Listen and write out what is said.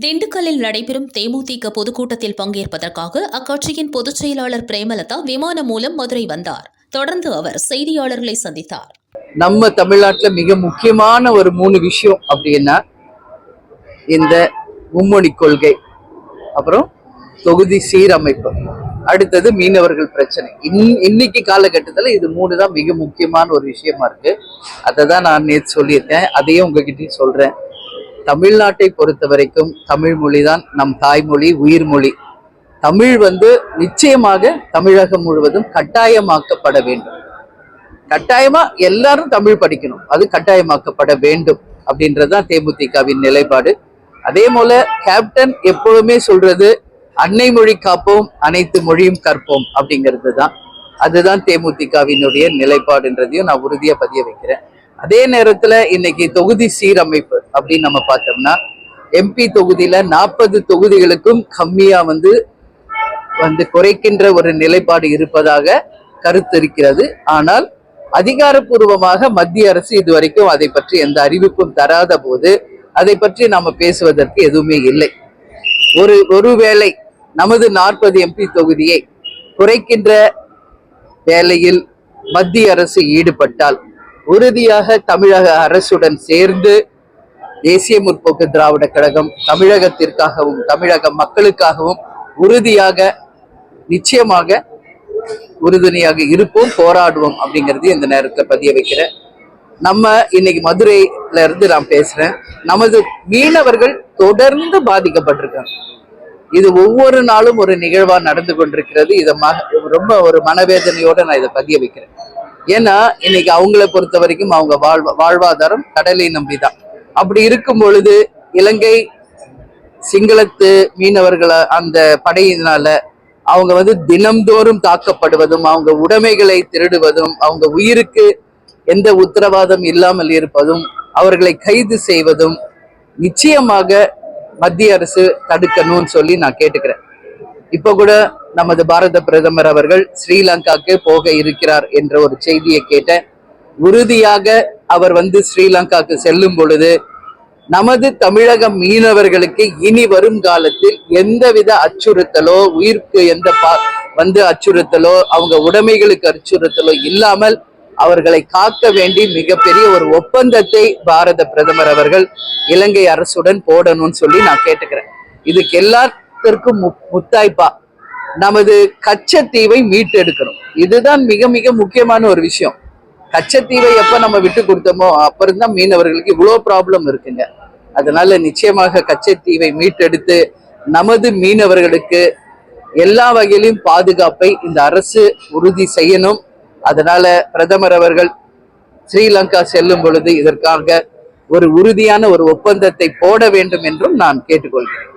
திண்டுக்கல்லில் நடைபெறும் தேமுதிக பொதுக்கூட்டத்தில் பங்கேற்பதற்காக அக்கட்சியின் பொதுச் செயலாளர் பிரேமலதா விமானம் மூலம் மதுரை வந்தார். தொடர்ந்து அவர் செய்தியாளர்களை சந்தித்தார். நம்ம தமிழ்நாட்டுல மிக முக்கியமான ஒரு மூணு விஷயம் அப்படின்னா இந்த மும்மொழி கொள்கை அப்புறம் தொகுதி சீரமைப்பு அடுத்தது மீனவர்கள் பிரச்சனை. இன் இன்னைக்கு காலகட்டத்தில் இது மூணு தான் மிக முக்கியமான ஒரு விஷயமா இருக்கு. அதை தான் நான் நேற்று சொல்லியிருக்கேன். அதையும் உங்ககிட்டயும் சொல்றேன். தமிழ்நாட்டை பொறுத்த வரைக்கும் தமிழ் மொழி தான் நம் தாய்மொழி உயிர்மொழி. தமிழ் வந்து நிச்சயமாக தமிழகம் முழுவதும் கட்டாயமாக்கப்பட வேண்டும். கட்டாயமா எல்லாரும் தமிழ் படிக்கணும். அது கட்டாயமாக்கப்பட வேண்டும் அப்படின்றதுதான் தேமுதிகவின் நிலைப்பாடு. அதே போல கேப்டன் எப்பொழுதுமே சொல்றது அன்னை மொழி காப்போம் அனைத்து மொழியும் கற்போம் அப்படிங்கிறது தான் அதுதான் தேமுதிகவினுடைய நிலைப்பாடுன்றதையும் நான் உறுதியா பதிய வைக்கிறேன். அதே நேரத்துல இன்னைக்கு தொகுதி சீரமைப்பு அப்படின்னு நம்ம பார்த்தோம்னா எம்பி தொகுதியில நாற்பது தொகுதிகளுக்கும் கம்மியா வந்து வந்து குறைக்கின்ற ஒரு நிலைப்பாடு இருப்பதாக கருத்து இருக்கிறது. ஆனால் அதிகாரப்பூர்வமாக மத்திய அரசு இதுவரைக்கும் அதை பற்றி எந்த அறிவிப்பும் தராத போது அதை பற்றி நாம் பேசுவதற்கு எதுவுமே இல்லை. ஒரு ஒருவேளை நமது நாற்பது எம்பி தொகுதியை குறைக்கின்ற வேலையில் மத்திய அரசு ஈடுபட்டால் உறுதியாக தமிழக அரசுடன் சேர்ந்து தேசிய முற்போக்கு திராவிட கழகம் தமிழகத்திற்காகவும் தமிழக மக்களுக்காகவும் உறுதியாக நிச்சயமாக உறுதுணையாக இருப்போம் போராடுவோம் அப்படிங்கிறது இந்த நேரத்தில் பதிய வைக்கிறேன். நம்ம இன்னைக்கு மதுரையில இருந்து நான் பேசுறேன். நமது மீனவர்கள் தொடர்ந்து பாதிக்கப்பட்டிருக்காங்க. இது ஒவ்வொரு நாளும் ஒரு நிகழ்வா நடந்து கொண்டிருக்கிறது. இதை ரொம்ப ஒரு மனவேதனையோட நான் இதை பதிய வைக்கிறேன். ஏன்னா இன்னைக்கு அவங்கள பொறுத்த வரைக்கும் அவங்க வாழ்வா வாழ்வாதாரம் கடலை நம்பிதான். அப்படி இருக்கும் பொழுது இலங்கை சிங்களத்து மீனவர்களை அந்த படையினால அவங்க வந்து தினம்தோறும் தாக்கப்படுவதும் அவங்க உடைமைகளை திருடுவதும் அவங்க உயிருக்கு எந்த உத்தரவாதம் இல்லாமல் இருப்பதும் அவர்களை கைது செய்வதும் நிச்சயமாக மத்திய அரசு தடுக்கணும்னு சொல்லி நான் கேட்டுக்கிறேன். இப்ப கூட நமது பாரத பிரதமர் அவர்கள் ஸ்ரீலங்காக்கு போக இருக்கிறார் என்ற ஒரு செய்தியை கேட்டேன். உறுதியாக அவர் வந்து ஸ்ரீலங்காக்கு செல்லும் பொழுது நமது தமிழக மீனவர்களுக்கு இனி வரும் காலத்தில் எந்தவித அச்சுறுத்தலோ உயிருக்கு எந்த பா வந்து அச்சுறுத்தலோ அவங்க உடைமைகளுக்கு அச்சுறுத்தலோ இல்லாமல் அவர்களை காக்க வேண்டி மிகப்பெரிய ஒரு ஒப்பந்தத்தை பாரத பிரதமர் அவர்கள் இலங்கை அரசுடன் போடணும்னு சொல்லி நான் கேட்டுக்கிறேன். இதுக்கு எல்லாத்திற்கும் மு- முத்தாய்ப்பா. நமது கச்சத்தீவை மீட்டெடுக்கணும். இதுதான் மிக மிக முக்கியமான ஒரு விஷயம். கச்சத்தீவை எப்ப நம்ம விட்டு கொடுத்தோமோ அப்புறம் தான் மீனவர்களுக்கு இவ்வளோ ப்ராப்ளம் இருக்குங்க. அதனால நிச்சயமாக கச்சத்தீவை மீட்டெடுத்து நமது மீனவர்களுக்கு எல்லா வகையிலும் பாதுகாப்பை இந்த அரசு உறுதி செய்யணும். அதனால பிரதமர் அவர்கள் ஸ்ரீலங்கா செல்லும் பொழுது இதற்காக ஒரு உறுதியான ஒரு ஒப்பந்தத்தை போட வேண்டும் என்றும் நான் கேட்டுக்கொள்கிறேன்.